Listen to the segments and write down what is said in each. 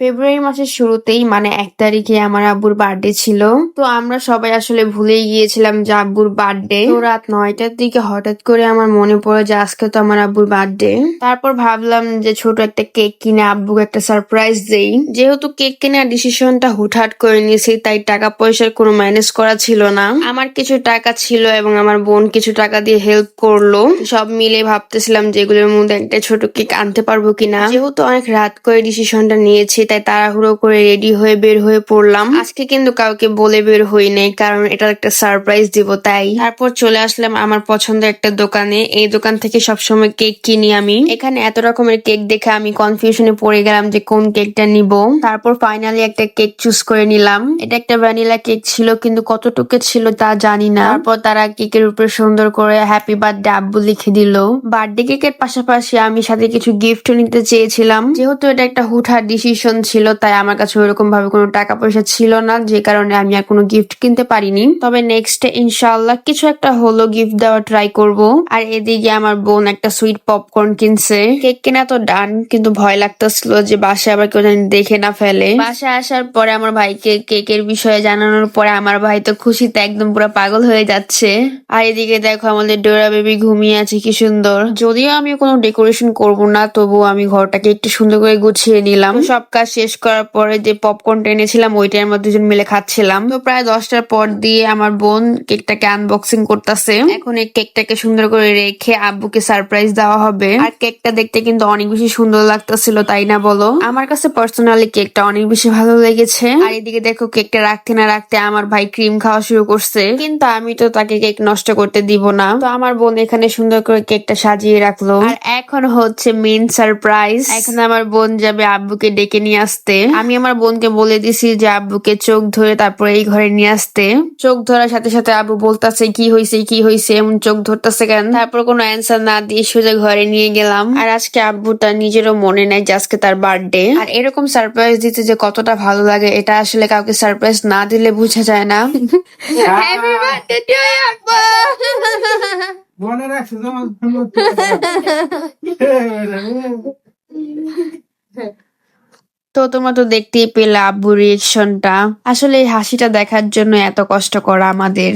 ফেব্রুয়ারি মাসের শুরুতেই মানে এক তারিখে আমার আব্বুর বার্থডে ছিল। তো আমরা সবাই আসলে ভুলেই গিয়েছিলাম যে আব্বুর বার্থডে তো রাত নয়টার দিকে হঠাৎ করে আমার মনে পড়ে যে আজকে তো আমার আব্বুর বার্থডে তারপর ভাবলাম যে ছোট একটা কেক কিনে আব্বুকে একটা সারপ্রাইজ দেই। যেহেতু কেক কেনার ডিসিশনটা হুটহাট করে নিয়েছি, তাই টাকা পয়সার কোনো ম্যানেজ করা ছিল না। আমার কিছু টাকা ছিল এবং আমার বোন কিছু টাকা দিয়ে হেল্প করল। সব মিলে ভাবতেছিলাম যে এগুলোর মধ্যে একটা ছোট কেক আনতে পারব কিনা। যেহেতু অনেক রাত করে ডিসিশনটা নিয়েছি তাই তাড়াহুড়ো করে রেডি হয়ে বের হয়ে পড়লাম। আজকে কিন্তু কাউকে বলে বের হই নাই, কারণ এটা একটা সারপ্রাইজ দিব, তাই। তারপর চলে আসলাম আমার পছন্দের একটা দোকানে। এই দোকান থেকে সবসময় কেক কিনি আমি। এখানে এত রকমের কেক দেখে আমি কনফিউশনে পড়ে গেলাম যে কোন কেকটা নিব। তারপর ফাইনালি একটা কেক চুজ করে নিলাম। এটা একটা ভ্যানিলা কেক ছিল, কিন্তু কতটুকু ছিল তা জানি না। তারপর তারা কেকের উপরে সুন্দর করে হ্যাপি বার্থডে আব্বু লিখে দিল। বার্থডে কেকের পাশাপাশি আমি সাথে কিছু গিফট নিতে চেয়েছিলাম। যেহেতু এটা একটা হুটহাট ডিসিশন ছিল, তাই আমার কাছে ওইরকম ভাবে কোনো টাকা পয়সা ছিল না, যে কারণে আমি আর কোনো গিফট কিনতে পারিনি। তবে নেক্সট ইনশাআল্লাহ কিছু একটা হলো গিফট দেওয়ার ট্রাই করব। আর এদিকে আমার বোন একটা সুইট পপকর্ন কিনছে। কেক কেনা তো ডান কিন্তু ভয় লাগতেছিল যে বাসায় আবার কেউ জানি দেখে না ফেলে। বাসায় আসার পরে আমার ভাইকে কেকের বিষয়ে জানানোর পরে আমার ভাই তো খুশিতে একদম পুরো পাগল হয়ে যাচ্ছে। আর এদিকে দেখো আমাদের ডোরা বেবি ঘুমিয়ে আছে, কি সুন্দর। যদিও আমি কোনো ডেকোরেশন করব না তবু আমি ঘরটাকে একটু সুন্দর করে গুছিয়ে নিলাম। সব কাজ শেষ করার পরে যে পপকর্নটা এনেছিলাম ওইটা আমরা দুজন মিলে খাচ্ছিলাম। তো প্রায় দশটার পর দিয়ে আমার বোন কেকটাকে আনবক্সিং করতেছে। এখন এই কেকটাকে সুন্দর করে রেখে আব্বুকে সারপ্রাইজ দেওয়া হবে। আর কেকটা দেখতে কিন্তু অনেক বেশি সুন্দর লাগতেছিল, তাই না বলো? আমার কাছে পার্সোনালি কেকটা অনেক বেশি ভালো লেগেছে। আর এদিকে দেখো, কেকটা রাখতে না রাখতে আমার ভাই ক্রিম খাওয়া শুরু করছে। কিন্তু আমি তো তাকে কেক নষ্ট করতে দিব না। তো আমার বোন এখানে সুন্দর করে কেকটা সাজিয়ে রাখল। আর এখন হচ্ছে মেন সারপ্রাইজ এখন আমার বোন যাবে আব্বুকে ডেকে নিয়ে আসতে। আমি আমার বোনকে বলে দিছি যে আব্বুকে চোখ ধরে তারপরে এই ঘরে নিয়ে আসতে। চোখ ধরার সাথে সাথে আব্বু বলতাছে কি হয়েছে কি হয়েছে এমন চোখ ধরতেছে কেন? তারপর কোনো অ্যান্সার না দিয়ে সোজা ঘরে নিয়ে গেলাম। আর আজকে আব্বুটা নিজেরও মনে নাই যে আজকে তার বার্থডে আর এরকম সারপ্রাইজ দিতে যে কতটা ভালো লাগে এটা আসলে কাউকে সারপ্রাইজ না দিলে বোঝা যায় না। হ্যাপি বার্থডে টু আব্বু! মনে রাখছো তোমার তো তোমরা তো দেখতেই পেলে আব্বু রিয়েকশনটা আসলে এই হাসিটা দেখার জন্য এত কষ্ট করা আমাদের।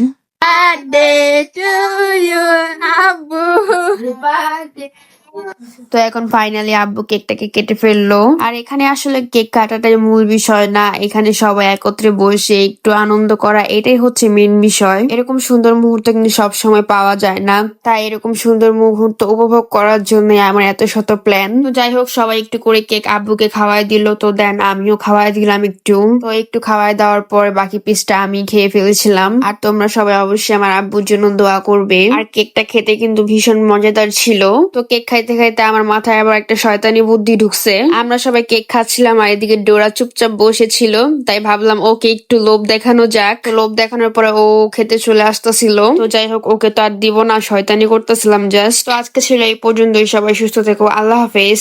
তো এখন ফাইনালি আব্বু কেকটাকে কেটে ফেলল। আর এখানে আসলে কেক কাটাটাই মূল বিষয় না, এখানে সবাই একত্রে বসে একটু আনন্দ করা, এটাই হচ্ছে মেন বিষয়। এরকম সুন্দর মুহূর্ত কিন্তু সব সময় পাওয়া যায় না। তাই এরকম সুন্দর মুহূর্ত উপভোগ করার জন্য আমার এত শত প্ল্যান তো যাই হোক, সবাই একটু করে কেক আব্বুকে খাওয়াই দিল। তো দেন আমিও খাওয়াই দিলাম একটু। তো একটু খাওয়াই দেওয়ার পর বাকি পিসটা আমি খেয়ে ফেলেছিলাম। আর তোমরা সবাই অবশ্যই আমার আব্বুর জন্য দোয়া করবে। আর কেকটা খেতে কিন্তু ভীষণ মজাদার ছিল। তো কেক খাইতে খাইতে আমার মাথায় আবার একটা শয়তানি বুদ্ধি ঢুকছে। আমরা সবাই কেক খাচ্ছিলাম আর এদিকে ডোরা চুপচাপ বসেছিল। তাই ভাবলাম ওকে একটু লোভ দেখানো যাক। লোভ দেখানোর পরে ও খেতে চলে আসতেছিল। তো যাই হোক, ওকে তো আর দিব না, শয়তানি করতেছিলাম জাস্ট তো আজকে ছিল এই পর্যন্তই, সবাই সুস্থ থেকো, আল্লাহ হাফেজ।